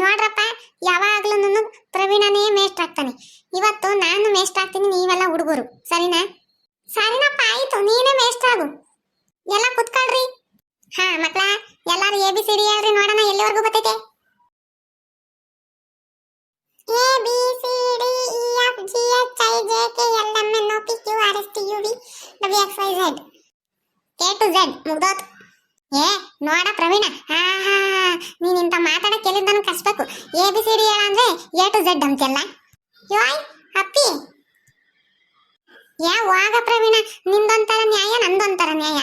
ನೋಡ್ರಪ್ಪ ಯಾವಾಗ್ಲೂ ಪ್ರವೀಣನೇ ಮೇಸ್ಟ್ ಆಗ್ತಾನೆ ಇವತ್ತು ನಾನು ಮೇಸ್ಟ್ ಆಗ್ತೀನಿ ನೀವೆಲ್ಲ ಹುಡುಗರು. ಸರಿನಾ? ಸರಿನಪ್ಪ, ಆಯ್ತು, ನೀನೇ ಮೇಸ್ಟ್ ಆಗು ಎಲ್ಲ ಕುತ್ಕೊಳ್ರಿ. ಹಾ, ಮಕ್ಳ, ಎಲ್ಲಾರು ಎ ಬಿ ಸಿ ಡಿ ಹೇಳ್ರಿ ನೋಡೋಣ, ಎಲ್ಲಿವರೆಗೂ ಬರ್ತೈತೆ? E, F, G, H, I, J, K R, S, T, U, V X, Y, Z. To Z ಏ, ನೋಡ ಪ್ರವೀಣ. ಹಾ ನೀನ್ ಇಂತ ಮಾತಾಡಕ್ಕೆ ಎಲ್ಲಿಂದನು ಕಸ್ಬೇಕು. ಎ ಬಿ ಸಿ ಡಿ ಅಂದ್ರೆ ಎ ಟು ಝೆಡ್ ಅಂತೆಲ್ಲ ಯೋಯ್ ಅಪ್ಪಿ. ಯಾ, ವಾಗ ಪ್ರವೀಣ, ನಿಂದೊಂಥರ ನ್ಯಾಯ, ನಂದೊಂಥರ ನ್ಯಾಯ?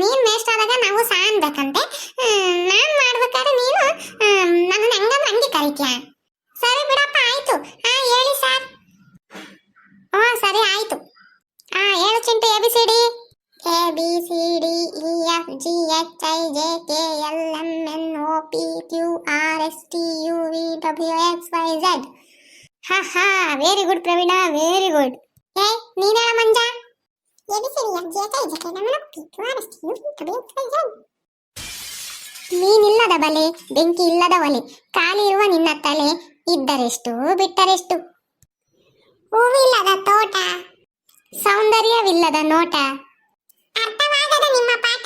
ನೀನ್ ವೇಸ್ಟ್ ಆದಾಗ ನಾವು ಸಾನ್ಬೇಕಂತೆ ನಾನ್ ಮಾಡ್ಬೇಕಾದ್ರೆ ನೀನು ನನ್ನ ಹೆಂಗಂದ್ರೆ ಹಂಗೆ ಕರಿತ್ಯ? ಸರಿ ಬಿಡಪ್ಪ, ಆಯ್ತು. ಹಾ ಹೇಳಿ ಸರ್. ಹ್ಞೂ ಸರಿ, ಆಯ್ತು. ಹಾ ಹೇಳು Chintu A B C D A B C D E F G H I J K L M N O P Q R S T U V W X Y Z ಹಾ ಹಾ very good Praveena very good ಏ ನೀನಾ Manja A B C D F G H I J K P Q R S T U V W X Y Z ನೀನಿಲ್ಲದ ಬಲೆ ಬೆಂಕಿ ಇಲ್ಲದ ಒಲೆ ಖಾಲಿ ಇರುವ ನಿನ್ನ ತಲೆ ಇದ್ದರೆಷ್ಟು ಬಿಟ್ಟರೆಷ್ಟು ಹೂವಿಲ್ಲದ ತೋಟ ಸೌಂದರ್ಯವಿಲ್ಲದ ನೋಟ ಅರ್ಥವಾಗದ ನಿಮ್ಮ ಪಾಠ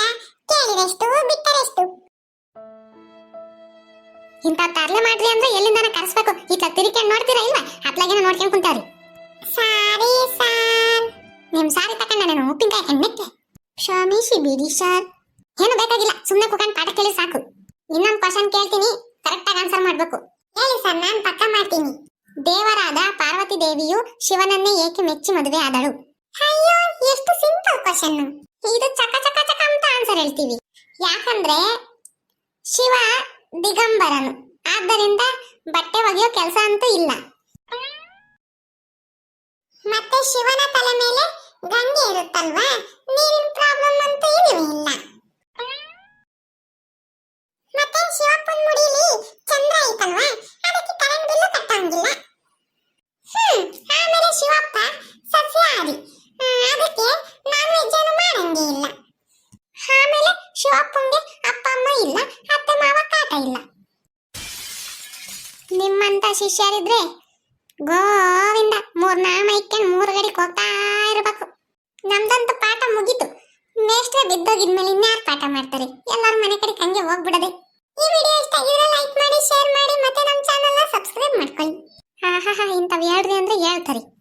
ಕೇಳಿದಷ್ಟು ಬಿಟ್ಟರೆಷ್ಟು ಇಂಥ ತರ್ಲೆ ಮಾಡ್ರಿ ಅಂದ್ರೆ ಎಲ್ಲಿಂದನ ಕರೆಸ್ಬೇಕು? ಈ ತಿರುಕೊಂಡು ನೋಡ್ತೀರಾ ಇಲ್ವಾ? ಅತ್ಲಾಗೇನ ನೋಡ್ಕೊಂಡು ಕುಂತಾವ್ರಿ. ಸಾರಿ, ಸಾರ್. ನಿಮ್ ಸಾರಿ ತಕೊಂಡ ನಾನು ಉಪ್ಪಿನಕಾಯಿ ಹೆಣ್ಣಕ್ಕೆ ಕ್ಷಮಿಸಿ ಬಿಡಿ, ಸರ್. ಏನು ಬೇಕಾಗಿಲ್ಲ. ಸುಮ್ಮನೆ ಕುತ್ಕೊಂಡು ಪಾಠ ಕೇಳಿ ಸಾಕು. ಇನ್ನೊಂದು ಕ್ವಶನ್ ಕೇಳ್ತೀನಿ. ಕರೆಕ್ಟ್ ಆಗಿ ಆನ್ಸರ್ ಮಾಡ್ಬೇಕು. ಹೇಳಿ, ಸರ್, ನಾನು ಪಕ್ಕ ಮಾಡ್ತೀನಿ. ದೇವರಾದ ಪಾರ್ವತಿ ದೇವಿಯು ಶಿವನನ್ನೇ ಏಕೆ ಮೆಚ್ಚಿ ಮದುವೆ ಆದಳು? ಅಯ್ಯೋ, ಎಷ್ಟು ಸಿಂಪಲ್ ಕ್ವಶನ್ ಇದು ಚಕ ಚಕ ಚಕ ಅಂತ ಆನ್ಸರ್ ಹೇಳ್ತೀವಿ. ಯಾಕಂದ್ರೆ ಶಿವ ದಿಗಂಬರನು. ಆದ್ದರಿಂದ ಬಟ್ಟೆ ಒಗೆಯೋ ಕೆಲಸ ಅಂತೂ ಇಲ್ಲ. ಮತ್ತೆ ಶಿವನ ತಲೆ ಮೇಲೆ ಗಂಗೆ ಇರುತ್ತಲ್ವಾ? ನೀರಿನ ಪ್ರಾಬ್ಲಮ್ ಅಂತೂ ಏನೂ ಇಲ್ಲ. ಮತ್ತೆ ಶಿವಪ್ಪನ ಮುಡಿಲಿ ಚಂದ್ರ ಐತಲ್ವಾ? ಅದಕ್ಕೆ ಕರೆಂಟ್ ಬಿಲ್ಲು ಕಟ್ಟಂಗಿಲ್ಲ. ಹ್ಮ್, ಆಮೇಲೆ ಶಿವಪ್ಪ ಸಸ್ಯಾಹಾರಿ. ಅದಕ್ಕೆ ನಾನ್ ವೆಜ್ ಏನು ಇಲ್ಲ. ಆಮೇಲೆ ಶಿವಪ್ಪಂಗೆ ಅಪ್ಪ ಅಮ್ಮ ಇಲ್ಲ. ಕಾಟ ಇಲ್ಲ. ನಿಮ್ಮಂತ ಶಿಷ್ಯರಿದ್ರೆ ಗೋವಿಂದ ಮೂರ್ ನಾಮ ಇಕ್ಕೊಂಡು ಮೂರ್ ಗಡಿಗೆ ಹೋಗ್ತಾ ಇರ್ಬೇಕು. ನಮ್ದಂತ ಪಾಠ ಮುಗೀತು. ಮೇಷ್ಟ್ರೆ ಬಿದ್ದೋಗಿದ್ಮೇಲೆ ಇನ್ಯಾರು ಪಾಠ ಮಾಡ್ತಾರೆ? ಎಲ್ಲರೂ ಮನೆ ಕಡೆ ಹಂಗೆ ಹೋಗ್ಬಿಡದೆ. ಈ ವಿಡಿಯೋ ಇಷ್ಟ ಆಗಿದ್ರೆ ಲೈಕ್ ಮಾಡಿ ಶೇರ್ ಮಾಡಿ ಮತ್ತೆ ನಮ್ಮ ಚಾನಲ್ನ ಸಬ್ಸ್ಕ್ರೈಬ್ ಮಾಡ್ಕೊಳ್ಳಿ. ಹಾ ಹಾ ಹಾ ಇಂಥವು ಹೇಳ್ರಿ ಅಂದ್ರೆ ಹೇಳ್ತಾರೆ.